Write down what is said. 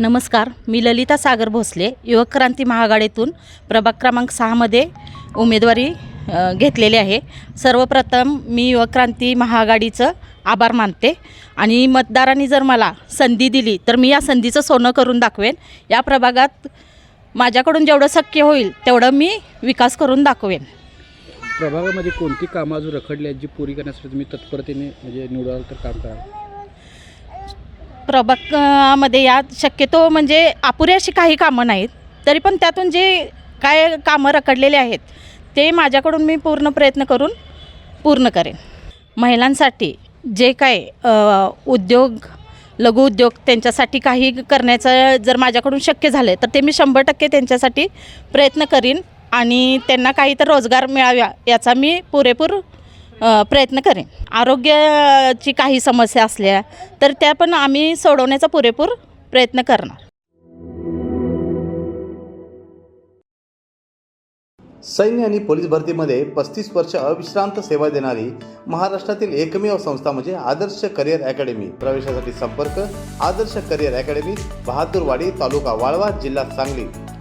नमस्कार मी ललिता सागर भोसले युवक क्रांती महागाडीतून प्रभाग क्रमांक सहामध्ये उमेदवारी घेतलेली आहे. सर्वप्रथम मी युवक क्रांती महाआघाडीचं आभार मानते आणि मतदारांनी जर मला संधी दिली तर मी या संधीचं सोनं करून दाखवेन. या प्रभागात माझ्याकडून जेवढं शक्य होईल तेवढं मी विकास करून दाखवेन. प्रभागामध्ये कोणती कामं अजून रखडली आहेत जी पुरी करण्यासाठी तुम्ही तत्परतेने म्हणजे निवडाल तर काम कराल? प्रभागामध्ये या शक्यतो म्हणजे अपुरी अशी काही कामं नाहीत. तरी पण त्यातून जे काय कामं रखडलेले आहेत ते माझ्याकडून मी पूर्ण प्रयत्न करून पूर्ण करेन. महिलांसाठी जे काय अ, उद्योग लघुउद्योग त्यांच्यासाठी काही करण्याचं जर माझ्याकडून शक्य झालं तर ते मी शंभर टक्के त्यांच्यासाठी प्रयत्न करीन आणि त्यांना काही तर रोजगार मिळाव्या याचा मी पुरेपूर प्रयत्न करेन. आरोग्याची काही समस्या असल्या तर त्या पण आम्ही सोडवण्याचा पुरेपूर प्रयत्न करणार. सैन्य आणि पोलीस भरतीमध्ये पस्तीस वर्ष अविश्रांत सेवा देणारी महाराष्ट्रातील एकमेव संस्था म्हणजे आदर्श करिअर अकॅडमी. प्रवेशासाठी संपर्क आदर्श करिअर अकॅडमी बहादूरवाडी तालुका वाळवा जिल्हा सांगली.